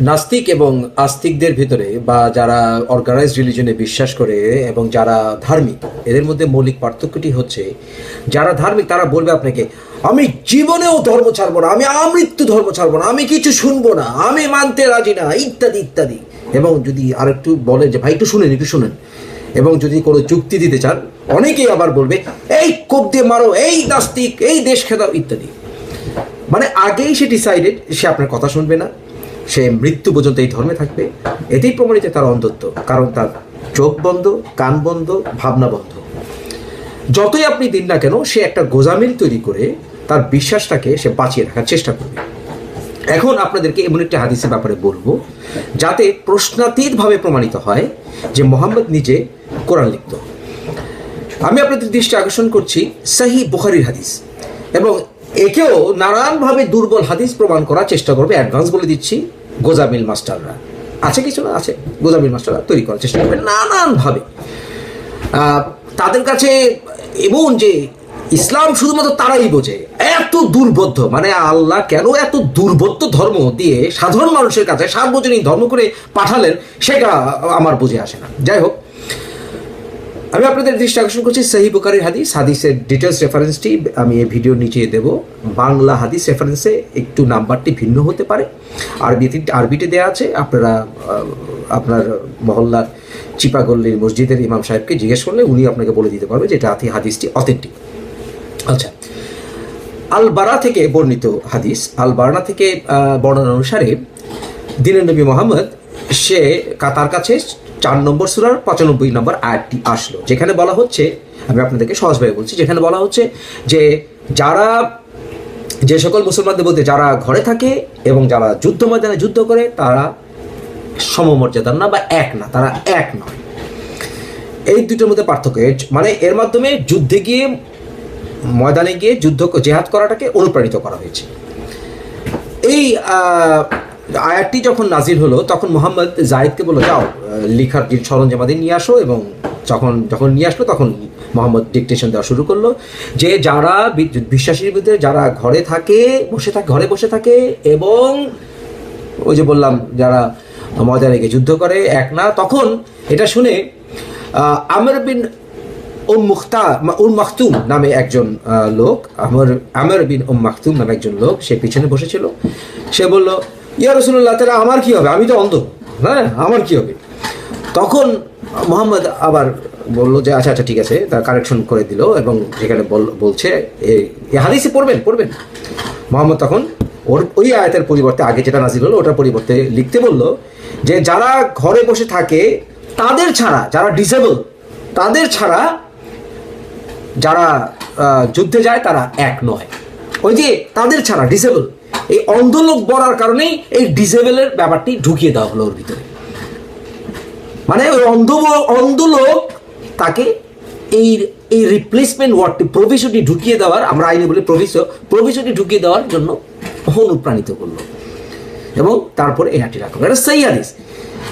নাস্তিক এবং আস্তিকদের ভিতরে বা যারা অর্গানাইজড রিলিজনে বিশ্বাস করে এবং যারা ধার্মিক, এদের মধ্যে মৌলিক পার্থক্যটি হচ্ছে, যারা ধার্মিক তারা বলবে আপনাকে, আমি জীবনেও ধর্ম ছাড়বো না, আমি আমৃত্যু ধর্ম ছাড়বো না, আমি কিছু শুনব না, আমি মানতে রাজি না, ইত্যাদি ইত্যাদি। এবং যদি আরেকটু বলে যে, ভাই, একটু শুনেন একটু শুনেন। এবং যদি কোনো যুক্তি দিতে চান, অনেকেই আবার বলবে, এই কোপ দিয়ে মারো, এই নাস্তিক, এই দেশ খেদাও, ইত্যাদি। মানে আগেই সে ডিসাইডেড সে আপনার কথা শুনবে না। সে মৃত্যু পর্যন্ত এই ধর্মে থাকবে, এতেই প্রমাণিত তার অন্ধত্ব, কারণ তার চোখ বন্ধ, কান বন্ধ, ভাবনা বন্ধ। যতই আপনি দিন না কেন, সে একটা গোজামিল তৈরি করে তার বিশ্বাসটাকে সে বাঁচিয়ে রাখার চেষ্টা করবে। এখন আপনাদেরকে এমন একটি হাদিসের ব্যাপারে বলব, যাতে প্রশ্নাতীতভাবে প্রমাণিত হয় যে মোহাম্মদ নিজে কোরআন লিখত। আমি আপনাদের দৃষ্টি আকর্ষণ করছি সাহি বুখারির হাদিস এবং একেও নানানভাবে দুর্বল হাদিস প্রমাণ করার চেষ্টা করবে, অ্যাডভান্স বলে দিচ্ছি। গোজামিল মাস্টাররা। আছে কিছু না? আছে। গোজামিল মাস্টাররা তৈরি করার চেষ্টা করবে নানানভাবে। তাদের কাছে এবং যে ইসলাম শুধুমাত্র তারাই বোঝে। এত দুর্বোধ্য মানে আল্লাহ কেন এত দুর্বোধ্য ধর্ম দিয়ে সাধারণ মানুষের কাছে সার্বজনীন ধর্ম করে পাঠালেন, সেটা আমার বুঝে আসে না। যাই হোক আমি আপনাদের দৃষ্টি আকর্ষণ করছি সহি বুকারির হাদিস। হাদিসের ডিটেলস রেফারেন্সটি আমি এই ভিডিওর নিচে দেব। বাংলা হাদিস রেফারেন্সে একটু নাম্বারটি ভিন্ন হতে পারে। আরবিতে আরবিতে দেওয়া আছে। আপনারা আপনার মহল্লার চিপাগল্লির মসজিদের ইমাম সাহেবকে জিজ্ঞেস করলে উনি আপনাকে বলে দিতে পারবে যে এটা হাদিসটি অথেন্টিক আচ্ছা। আল বারা থেকে বর্ণিত হাদিস। আল বারানা থেকে বর্ণনা অনুসারে দিনের নবী মোহাম্মদ সে তার কাছে চার নম্বর সুরার পঁচানব্বই নম্বর আয়াতটি আসলো, যেখানে বলা হচ্ছে, আমি আপনাদেরকে সহজভাবে বলছি, যেখানে বলা হচ্ছে যে যারা যে সকল মুসলমানদের মধ্যে যারা ঘরে থাকে এবং যারা যুদ্ধ ময়দানে যুদ্ধ করে, তারা সমমর্যাদার না বা এক না, তারা এক নয়। এই দুটোর মধ্যে পার্থক্য মানে এর মাধ্যমে যুদ্ধে গিয়ে, ময়দানে গিয়ে যুদ্ধ জেহাদ করাটাকে অনুপ্রাণিত করা হয়েছে। এই আয়াতটি যখন নাজির হলো, তখন মোহাম্মদ জাহিদকে বলল, যাও লিখার যে সরঞ্জামাদি নিয়ে আসো। এবং যখন যখন নিয়ে আসলো, তখন মোহাম্মদ ডিকটেশন দেওয়া শুরু করল যে যারা বিশ্বাসীর ভিতরে যারা ঘরে থাকে, বসে থাকে, ঘরে বসে থাকে এবং ওই যে বললাম, যারা ময়দানে গিয়ে যুদ্ধ করে, এক না, তখন এটা শুনে আমর বিন উম মুখতা উম মাখতুম নামে একজন লোক, আমর আমর বিন উম মাখতুম নামে একজন লোক, সে পিছনে বসেছিল। সে বলল ইয়া রসুল্লাহ তাহলে আমার কি হবে? আমি তো অন্ধ। হ্যাঁ আমার কি হবে? তখন মোহাম্মদ আবার বলল যে আচ্ছা আচ্ছা ঠিক আছে। তার কারেকশন করে দিল এবং বল- বলছে, এ হাদিসে পড়বেন পড়বেন। মোহাম্মদ তখন ওর, ওই আয়াতের পরিবর্তে, আগে যেটা নাজিল হলো, ওটার পরিবর্তে লিখতে বলল যে, যারা ঘরে বসে থাকে, তাদের ছাড়া যারা ডিসেবল তাদের ছাড়া যারা যুদ্ধে যায়, তারা এক নয়। ওই যে, তাদের ছাড়া ডিসেবল এই অন্ধ লোক বলার কারণেই এই ডিজেবেলের ব্যাপারটি ঢুকিয়ে দেওয়া হলো ওর ভিতরে। মানে ওই অন্ধ ব- অন্ধ লোক তাকে এই এই রিপ্লেসমেন্ট ওয়ার্ডটি প্রভিশনটি ঢুকিয়ে দেওয়ার, আমরা আইনে বলি প্রভিশ প্রভিশনটি ঢুকিয়ে দেওয়ার জন্য অনুপ্রাণিত করল। এবং তারপরে এই হাঁটি রাখল এটা সেই হাদিস।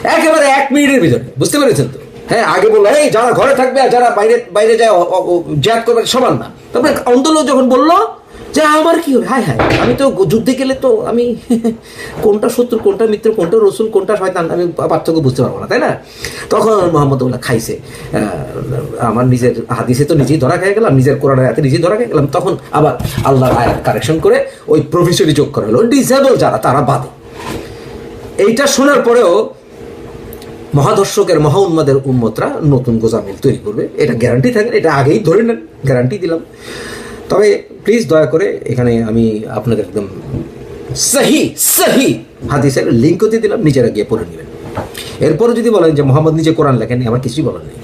একেবারে এক মিনিটের ভিতরে। বুঝতে পেরেছেন তো? হ্যাঁ আগে বলল, এই যারা ঘরে থাকবে আর যারা বাইরে বাইরে যায় জ্যাদ করবে, সমান না। তারপরে অন্ধ লোক যখন বলল যে আমার কি হবে হায় হায়, আমি তো যুদ্ধে গেলে তো আমি কোনটা শত্রু, কোনটা মিত্র, কোনটা রসুল, কোনটা শয়তান, আমি পার্থক্য বুঝতে পারব না, তাই না? তখন মোহাম্মদ উল্লাহ খাইছে আমার নিজের হাদিসে তো নিজেই ধরা খেয়ে গেলাম, নিজের কোরআনের হাতে নিজেই ধরা খেয়ে গেলাম। তখন আবার আল্লাহর আয়াত কারেকশন করে ওই প্রফেসরি যোগ করা হলো। ডিসেবল যারা, তারা বাদে। এইটা শোনার পরেও মহাদর্শকের মহা উন্মাদের উন্মতরা নতুন গোজামিল তৈরি করবে। এটা গ্যারান্টি থাকে এটা আগেই ধরে নেন গ্যারান্টি দিলাম। তবে প্লিজ দয়া করে এখানে আমি আপনাদের একদম সহি সহি হাদিসের লিঙ্কও দিয়ে দিলাম, নিজেরা গিয়ে পড়ে নেবেন। এরপরে যদি বলেন যে মোহাম্মদ নিজে কোরআন লেখেন আমার কিছুই বলার নেই।